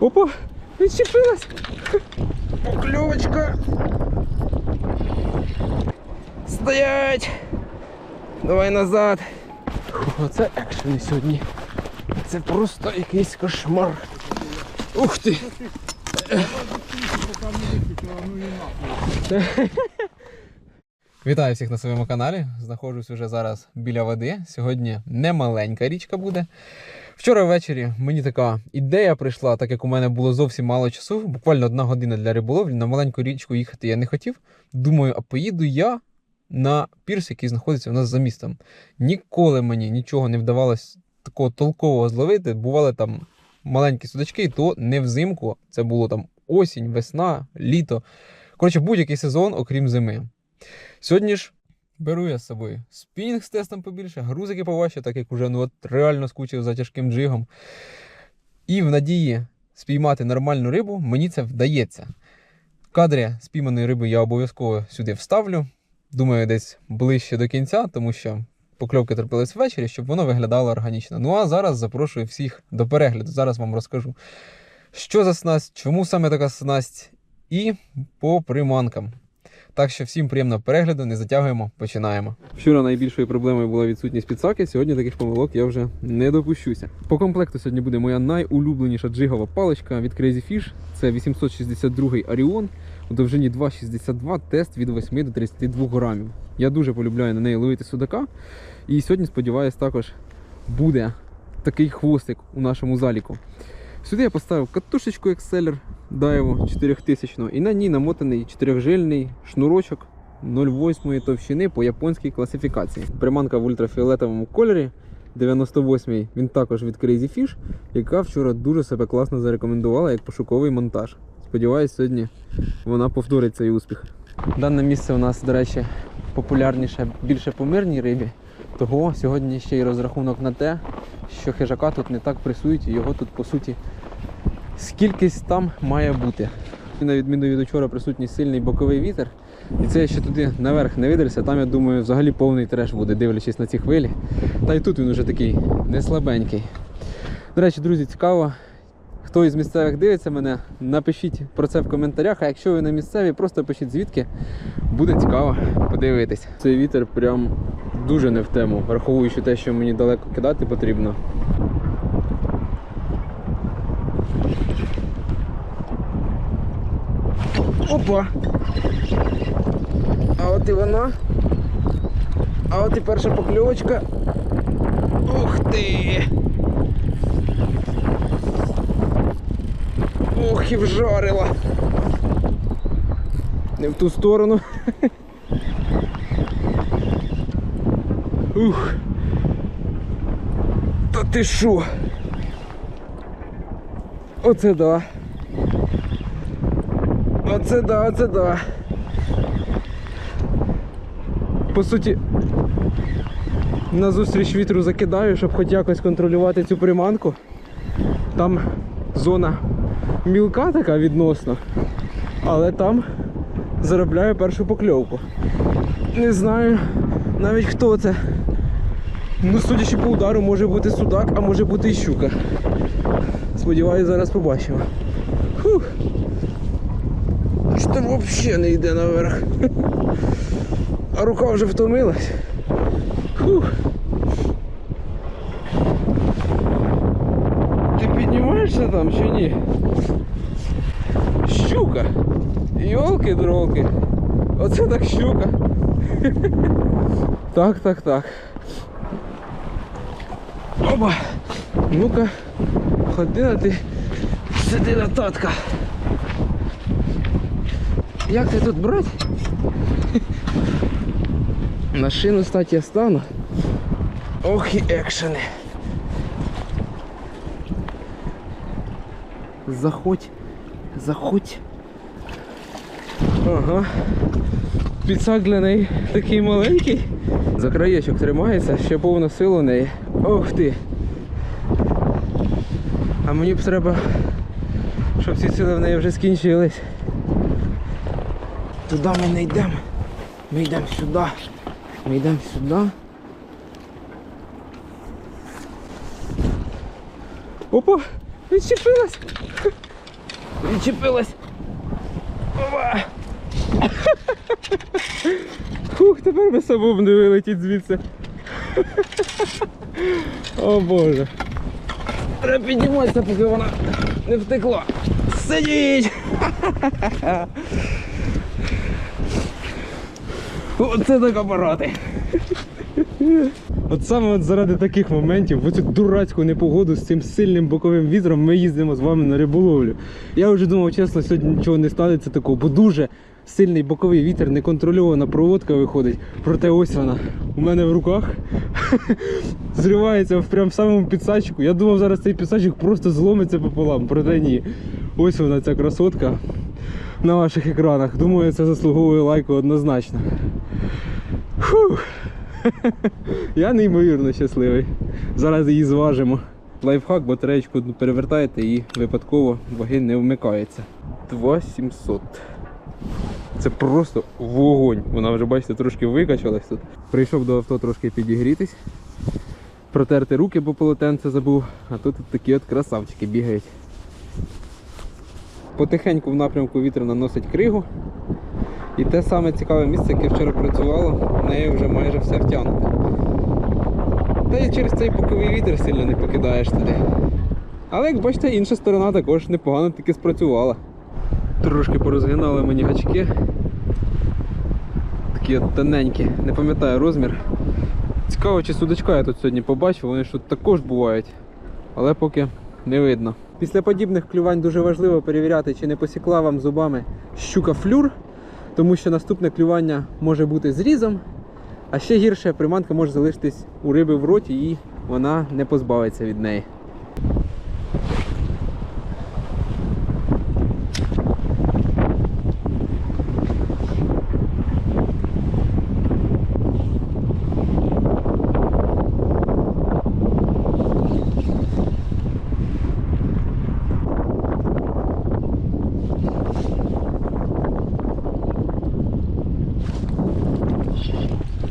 Опа, відчепилась. Покльовочка. Стоять! Давай назад. Фу, Оце екшени сьогодні. Це просто якийсь кошмар. Ух ти! Вітаю всіх на своєму каналі. Знаходжусь уже зараз біля води. Сьогодні не маленька річка буде. Вчора ввечері мені така ідея прийшла, так як у мене було зовсім мало часу, буквально одна година для риболовлі. На маленьку річку їхати я не хотів. Думаю, а поїду я на пірс, який знаходиться у нас за містом. Ніколи мені нічого не вдавалось такого толкового зловити. Бували там маленькі судачки, і то не взимку. Це було там осінь, весна, літо. Коротше, будь-який сезон, окрім зими. Сьогодні ж беру я з собою спінінг з тестом побільше, грузики поважче, так як уже ну, от реально скучив за тяжким джигом. І в надії спіймати нормальну рибу, мені це вдається. Кадри спійманої риби я обов'язково сюди вставлю. Думаю, десь ближче до кінця, тому що покльовки терпились ввечері, щоб воно виглядало органічно. Ну а зараз запрошую всіх до перегляду. Зараз вам розкажу, що за снасть, чому саме така снасть, і по приманкам. Так що всім приємного перегляду, не затягуємо, починаємо. Вчора найбільшою проблемою була відсутність підсаки. Сьогодні таких помилок я вже не допущуся. По комплекту сьогодні буде моя найулюбленіша джигова паличка від Crazy Fish. Це 862 Orion у довжині 2,62 тест від 8 до 32 грамів. Я дуже полюбляю на неї ловити судака. І сьогодні, сподіваюсь, також буде такий хвостик у нашому заліку. Сюди я поставив катушечку Exceller Daiwo 4000 і на ній намотаний чотирьохжильний шнурочок 0,8 товщини по японській класифікації. Приманка в ультрафіолетовому кольорі 98-й, він також від Crazy Fish, яка вчора дуже себе класно зарекомендувала як пошуковий монтаж. Сподіваюсь, сьогодні вона повторить цей успіх. Дане місце у нас, до речі, популярніше більше по мирній рибі. Того сьогодні ще й розрахунок на те, що хижака тут не так пресують, і його тут по суті скількись там має бути. На відміну від учора присутній сильний боковий вітер. І це я ще туди наверх не видерся, там я думаю взагалі повний треш буде, дивлячись на ці хвилі. Та й тут він уже такий не слабенький. До речі, друзі, цікаво. Хто із місцевих дивиться мене, напишіть про це в коментарях. А якщо ви не місцеві, просто пишіть звідки. Буде цікаво подивитись. Цей вітер прям дуже не в тему, враховуючи те, що мені далеко кидати потрібно. Опа! А от і вона. А от і перша покльовочка. Ух ти! Ох і вжарила. Не в ту сторону. Ух. Та ти шо? Оце да. Оце да, оце да. По суті, на зустріч вітру закидаю, щоб хоч якось контролювати цю приманку. Там зона мілка така відносно, але там заробляю першу покльовку. Не знаю навіть хто це. Ну, судячи по удару, може бути судак, а може бути і щука. Сподіваюсь, зараз побачимо. Фух. Що взагалі не йде наверх. А рука вже втомилась. Фух. Ти піднімаєшся там чи ні? Щука! Йолки-дролки. Оце так щука. Так, так, так. Оба! Ну-ка, ходи на ти. Сиди на татка. Як ти тут брать? На шину стати я стану. Ох і екшени. Заходь, заходь. Ага. Підсак для неї такий маленький. За краєчок тримається, ще повна сила у неї. Ох ти. А мені б треба, щоб ці сили в неї вже скінчились. Туди ми не йдемо. Ми йдемо сюди. Ми йдемо сюди. Опа! Відчепилась! Відчепилась. Опа! Фух, тепер би самому не вилетіть звідси. О боже. Треба підніматися, поки вона не втекла. Сидіть! Оце так апарати. От саме от заради таких моментів, в оцю дурацьку непогоду з цим сильним боковим вітром ми їздимо з вами на риболовлю. Я вже думав, чесно, сьогодні нічого не станеться такого, бо дуже сильний боковий вітер, неконтрольована проводка виходить. Проте ось вона у мене в руках зривається в прям в самому підсачку. Я думав, зараз цей підсачок просто зломиться пополам, проте ні. Ось вона ця красотка на ваших екранах. Думаю, це заслуговує лайку однозначно. Фух. Я неймовірно щасливий. Зараз її зважимо. Лайфхак, батареєчку перевертаєте і випадково ваги не вмикається. 2700. Це просто вогонь. Вона вже, бачите, трошки викачалась тут. Прийшов до авто трошки підігрітись. Протерти руки, бо полотенце забув. А тут такі от красавчики бігають. Потихеньку в напрямку вітер наносить кригу. І те саме цікаве місце, яке вчора працювало, нею вже майже все втягнуте. Та й через цей боковий вітер сильно не покидаєш туди. Але як бачите, інша сторона також непогано таки спрацювала. Трошки порозгинали мені гачки. Такі от тоненькі, не пам'ятаю розмір. Цікаво, чи судачка я тут сьогодні побачив, вони ж тут також бувають, але поки не видно. Після подібних клювань дуже важливо перевіряти, чи не посікла вам зубами щука флюр, тому що наступне клювання може бути зрізом, а ще гірше приманка може залишитись у риби в роті і вона не позбавиться від неї.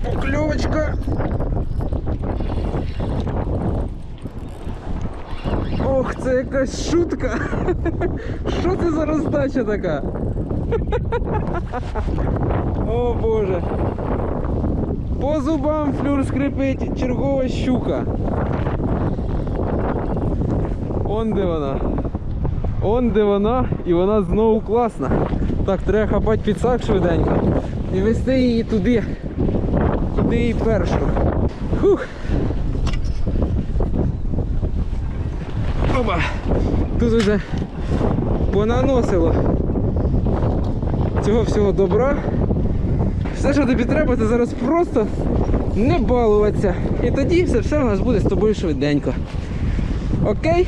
Покльовочка. Ох, це якась шутка. Що це за роздача така? О боже. По зубам флюр скрипить чергова щука. Он де вона. Он де вона, і вона знову класна. Так, треба хапати підсак швиденько і вести її туди, куди її першу. Фух. Опа! Тут вже понаносило цього всього добра. Все, що тобі треба, це зараз просто не балуватися. І тоді все, все у нас буде з тобою швиденько. Окей?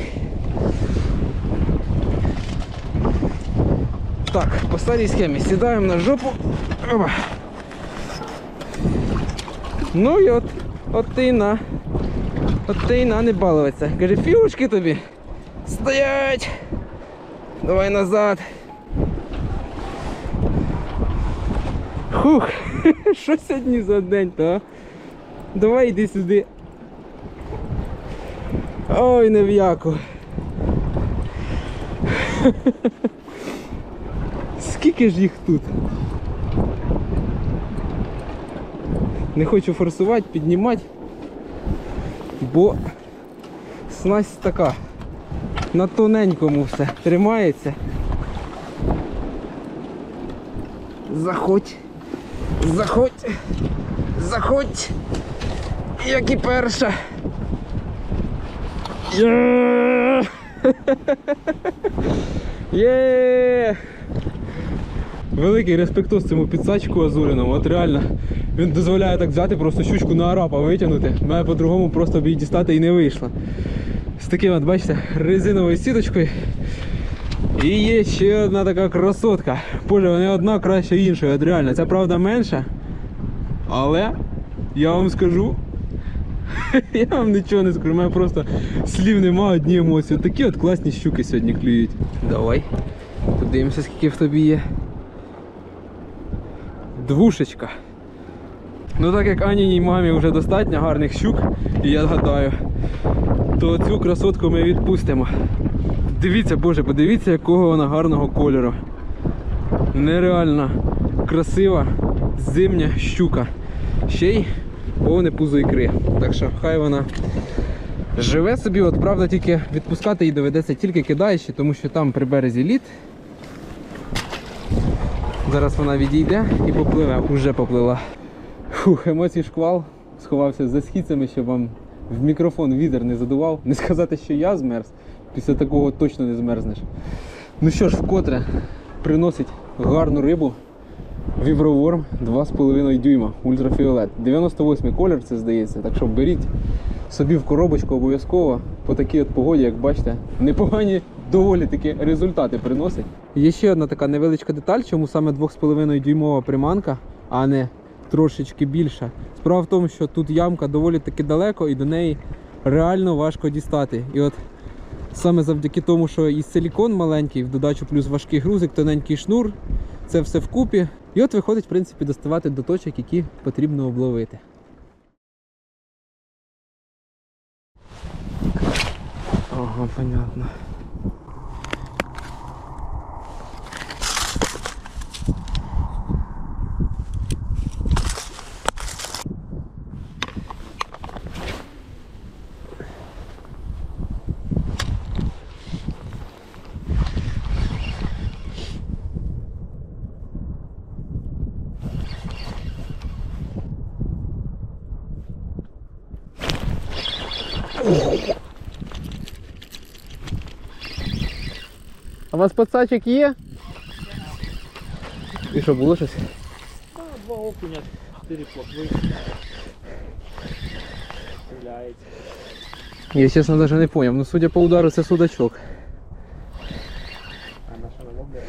Так, по старій схемі сідаємо на жопу. Ну і от, от ти й на. От ти й на не балуватися. Каже, фішки тобі. Стоять! Давай назад. Хух, що сьогодні за день, то? а? Давай йди сюди. Ой, не в яку. Скільки ж їх тут? Не хочу форсувати, піднімати, бо снасть така. На тоненькому все тримається. Заходь. Заходь. Заходь. Як і перша. Є! Є! Великий респектос цьому підсачку азуриному. От реально, він дозволяє так взяти просто щучку на арапа витягнути. Мене по-другому просто б її дістати і не вийшло. Таким, от, бачите, резиновою сіточкою. І є ще одна така красотка. Боже, вона одна краще іншої. От реально, ця правда менша. Але я вам скажу. Я вам нічого не скажу, у мене просто слів нема, одні емоції. Такі от класні щуки сьогодні клюють. Давай. Подивимося, скільки в тобі є. Двушечка. Ну так як Аніній мамі вже достатньо гарних щук, і я гадаю, то цю красотку ми відпустимо. Дивіться, боже, подивіться, якого вона гарного кольору. Нереально красива зимня щука. Ще й повне пузо ікри. Так що хай вона живе собі, от правда, тільки відпускати її доведеться тільки кидаючи, тому що там при березі лід. Зараз вона відійде і попливе, уже поплила. Фух, емоцій шквал. Сховався за східцями, щоб вам в мікрофон вітер не задував. Не сказати, що я змерз. Після такого точно не змерзнеш. Ну що ж, вкотре приносить гарну рибу. Вівроворм 2,5 дюйма, ультрафіолет. 98 колір, це здається. Так що беріть собі в коробочку обов'язково по такій от погоді, як бачите, непогані доволі такі результати приносить. Є ще одна така невеличка деталь, чому саме 2,5 дюймова приманка, а не трошечки більша. Справа в тому, що тут ямка доволі таки далеко і до неї реально важко дістати. І от саме завдяки тому, що і силікон маленький, в додачу плюс важкий грузик, тоненький шнур, це все вкупі. І от виходить, в принципі, доставати до точок, які потрібно обловити. Ага, понятно. Вас пацачок є? І що, було щось? Два окуня, чотири плотви. Стріляється. Я чесно навіть не поняв. Ну судя по удару це судачок. А на воблі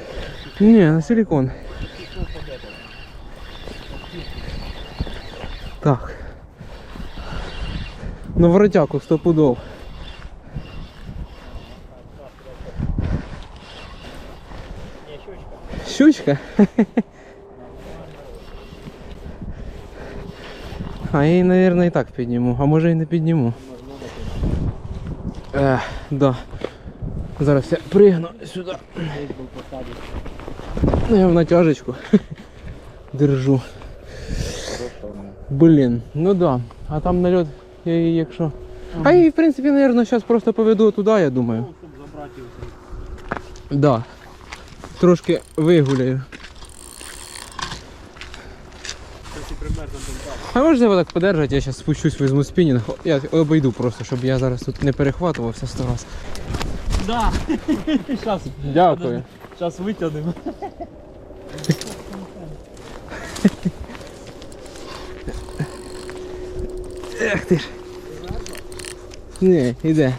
Ні, на силикон. Так. На воротяку стопудов. Ні, щучка. А я її, мабуть, і так підніму, а може і не підніму. Ех, да. Зараз я пригну сюди. Ну, Я в натяжечку держу. Блін, ну да. А там нальот, я її якщо. А її, в принципі, мабуть, зараз просто поведу туди, я думаю. Ну, щоб забрати його. Да. Трошки вигуляю. А можна його так подержати, я зараз спущусь, візьму спінінг. Я обійду просто, щоб я зараз тут не перехватувався сто раз. Да. Щас, Дякую. щас витягнемо. Ех ти ж. Ні, іде.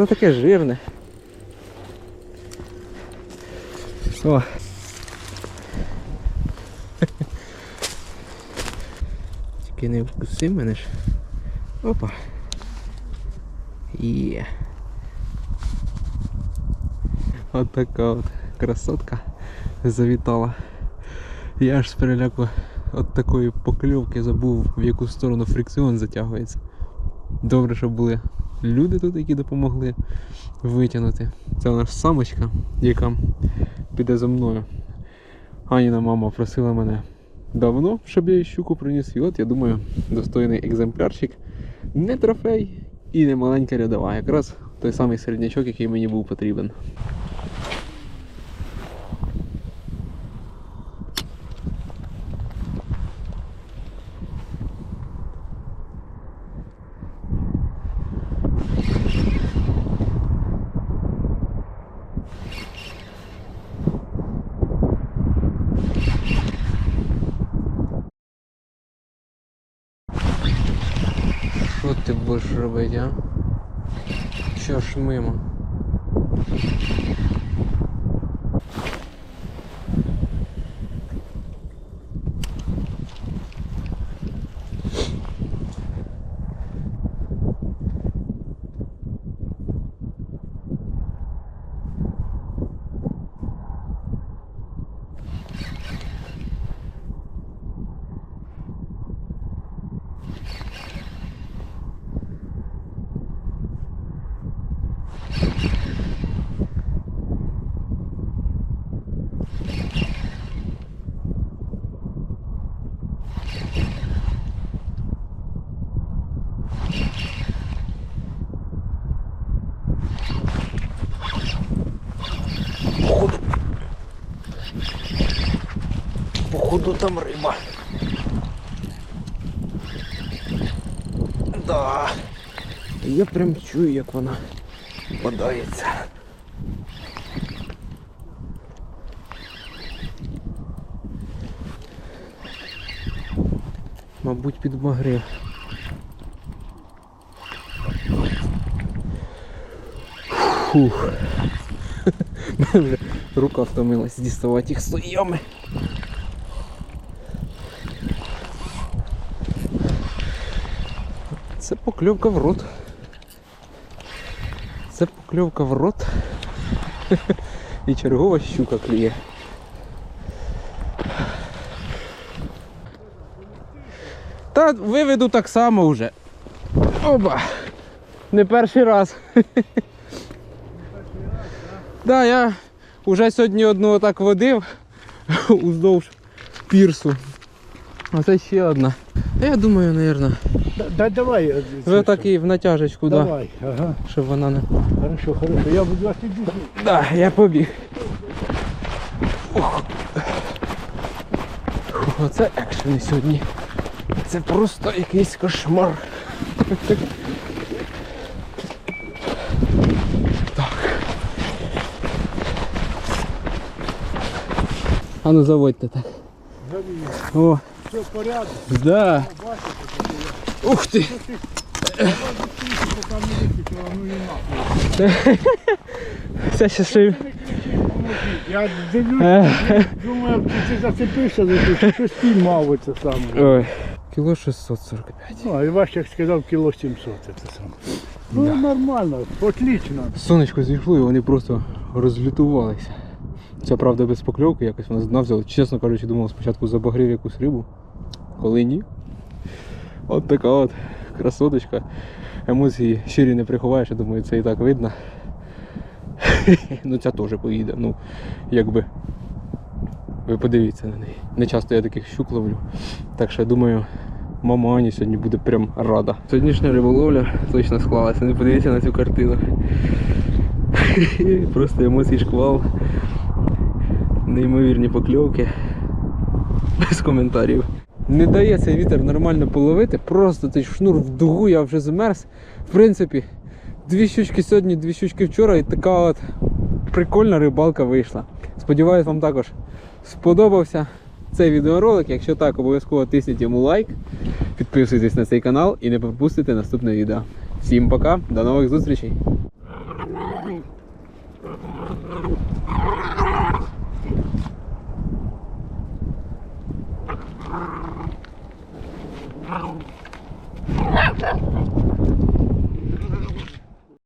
Це таке жирне. О. Тільки не вкуси мене ж. Опа. Є. От така от красотка завітала. Я аж з переляку от такої покльовки забув, в яку сторону фрикціон затягується. Добре, що були люди тут, які допомогли витягнути. Це наша самочка, яка піде за мною. Аніна мама просила мене давно, щоб я їй щуку приніс. І от я думаю, достойний екземплярчик. Не трофей і не маленька рядова. Якраз той самий середнячок, який мені був потрібен. Що ти будеш робити, а? Що ж мимо? Там риба. Да. Я прям чую, як вона подається. Мабуть, підбагрив. Фух. Рука втомилась діставати їх з Це покльовка в рот. Це покльовка в рот. І чергова щука клює. Та виведу так само вже. Оба! Не перший раз. Да, я вже сьогодні одну так водив уздовж пірсу. А це ще одна. Я думаю, мабуть, Да, да давай. э, ви так і в натяжечку, да, Давай, ага. щоб вона не. Хорошо, хорошо. Я буду вас іду. Да, я побіг. Ох. Оце екшени сьогодні. Це просто якийсь кошмар. Так. А ну заводьте так. О, Все в порядку. да. Ух ти! Це. Я дивлюсь, думаю, ти зацепився за щось, щось піймав оце саме. Ой. Кіло 645. Ну, а Іваш, як сказав, кіло 700 це саме. Ну, нормально, отлично. Сонечко зійшло і вони просто розлютувалися. Це правда без покльовки, якось вона дна взяла. Чесно кажучи, думав спочатку забагрив якусь рибу, коли ні. От така от красоточка. Емоції щирі не приховаєш, я думаю, це і так видно. ну ця теж поїде. Ну, якби. Ви подивіться на неї. Не часто я таких щук ловлю. Так що я думаю, мама Ані сьогодні буде прям рада. Сьогоднішня риболовля точно склалася. Не подивіться на цю картину. Просто емоцій шквал. Неймовірні покльовки. Без коментарів. Не дає цей вітер нормально половити, просто цей шнур в дугу, я вже замерз. В принципі, дві щучки сьогодні, дві щучки вчора і така от прикольна рибалка вийшла. Сподіваюсь, вам також сподобався цей відеоролик. Якщо так, обов'язково тисніть йому лайк, підписуйтесь на цей канал і не пропустите наступне відео. Всім пока, до нових зустрічей!